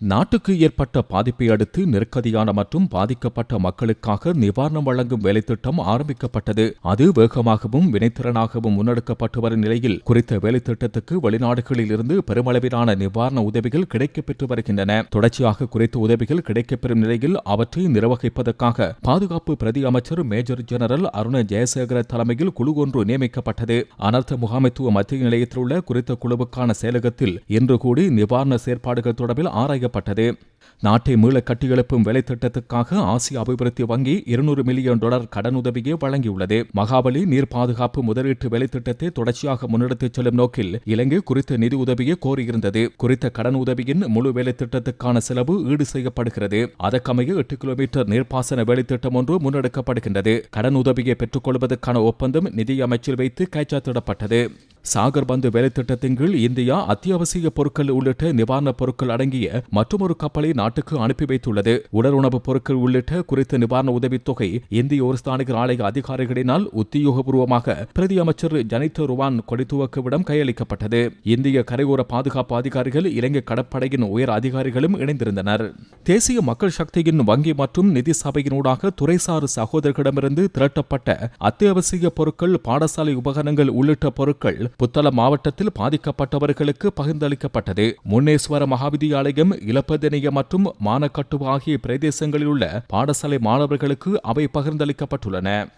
நாட்டுக்கு ஏற்பட்ட பாதிப்பை அடுத்து நெருக்கடியான மற்றும் பாதிக்கப்பட்ட மக்களுக்காக நிவாரணம் வழங்கும் வேலைத்திட்டம் ஆரம்பிக்கப்பட்டது. அது வேகமாகவும் வினைத்திறனாகவும் முன்னெடுக்கப்பட்டு வரும் நிலையில் குறித்த வேலைத்திட்டத்துக்கு வெளிநாடுகளில் இருந்து பெருமளவிலான நிவாரண உதவிகள் கிடைக்கப்பெற்று வருகின்றன. தொடர்ச்சியாக குறித்த உதவிகள் கிடைக்கப்பெறும் நிலையில் அவற்றை நிர்வகிப்பதற்காக பாதுகாப்பு பிரதி அமைச்சர் மேஜர் ஜெனரல் அருண ஜெயசேகர தலைமையில் குழு ஒன்று நியமிக்கப்பட்டது. அனர்த்த முகாமைத்துவ மத்திய நிலையத்தில் உள்ள குறித்த குழுவுக்கான செயலகத்தில் இன்று கூடி நிவாரண செயற்பாடுகள் தொடர்பில் ஆராய செய்யப்பட்டது நாட்டை மீள கட்டியெழுப்பும் வேலை திட்டத்துக்காக ஆசிய அபிவிருத்தி வங்கி இருநூறு மில்லியன் டாலர் கடனுதவியை வழங்கியுள்ளது. மகாபலி நீர் பாதுகாப்பு முதலீட்டு வேலை திட்டத்தை தொடர்ச்சியாக முன்னெடுத்துச் செல்லும் நோக்கில் இலங்கை குறித்த நிதி உதவியை கோரியிருந்தது. குறித்த கடன் உதவியின் முழு வேலை திட்டத்துக்கான செலவு ஈடு செய்யப்படுகிறது. அதற்கமைய எட்டு கிலோமீட்டர் நீர்ப்பாசன வேலை திட்டம் ஒன்று முன்னெடுக்கப்படுகின்றது. கடன் உதவியை பெற்றுக் கொள்வதற்கான ஒப்பந்தம் நிதி அமைச்சில் வைத்து கைச்சாத்திடப்பட்டது. சாகர் பந்து வேலை திட்டத்தின் கீழ் இந்தியா அத்தியாவசிய பொருட்கள் உள்ளிட்ட நிவாரணப் பொருட்கள் அடங்கிய மற்றொரு கப்பலை நாட்டுக்கு அனுப்பி வைத்துள்ளது. உடல் உணவுப் பொருட்கள் உள்ளிட்ட குறித்த நிவாரண உதவித்தொகை இந்திய ஒரு ஸ்தானிகர் ஆலய அதிகாரிகளினால் உத்தியோகபூர்வமாக பிரதி அமைச்சர் ஜனித ருவான் கொடித்துவக்குவிடம் கையளிக்கப்பட்டது. இந்திய கரையோர பாதுகாப்பு அதிகாரிகள் இலங்கை கடற்படையின் உயர் அதிகாரிகளும் இணைந்திருந்தனர். தேசிய மக்கள் சக்தியின் வங்கி மற்றும் நிதி சபையினூடாக துறைசார் சகோதரர்களிடமிருந்து திரட்டப்பட்ட அத்தியாவசிய பொருட்கள் பாடசாலை உபகரணங்கள் உள்ளிட்ட பொருட்கள் புத்தளம் மாவட்டத்தில் பாதிக்கப்பட்டவர்களுக்கு பகிர்ந்தளிக்கப்பட்டது. முன்னேஸ்வர மகாவிதியாலயம் இலப்பதனிய மற்றும் மானக்கட்டு ஆகிய பிரதேசங்களில் உள்ள பாடசாலை மாணவர்களுக்கு அவை பகிர்ந்தளிக்கப்பட்டுள்ளன.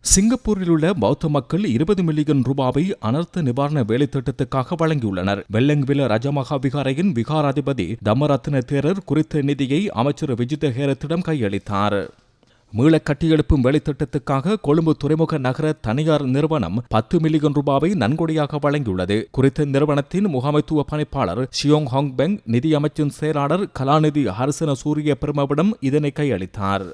சிங்கப்பூரில் உள்ள பௌத்த மக்கள் இருபது மில்லியன் ரூபாவை அனர்த்த நிவாரண வேலைத்திட்டத்துக்காக வழங்கியுள்ளனர். வெள்ளங்வில ரஜமகா விகாரையின் விகாராதிபதி தமரத்ன தேரர் குறித்த நிதியை அமைச்சர் விஜித ஹேரத்திடம் கையளித்தார். மீள கட்டியெழுப்பும் வேலைத்திட்டத்துக்காக கொழும்பு துறைமுக நகர தனியார் நிறுவனம் பத்து மில்லியன் ரூபாவை நன்கொடையாக வழங்கியுள்ளது. குறித்த நிறுவனத்தின் முகாமைத்துவ பணிப்பாளர் ஷியோங் ஹாங்பெங் நிதியமைச்சின் நிதி அமைச்சின் செயலாளர் கலாநிதி ஹரிசன சூரிய பெருமவிடம் இதனை கையளித்தார்.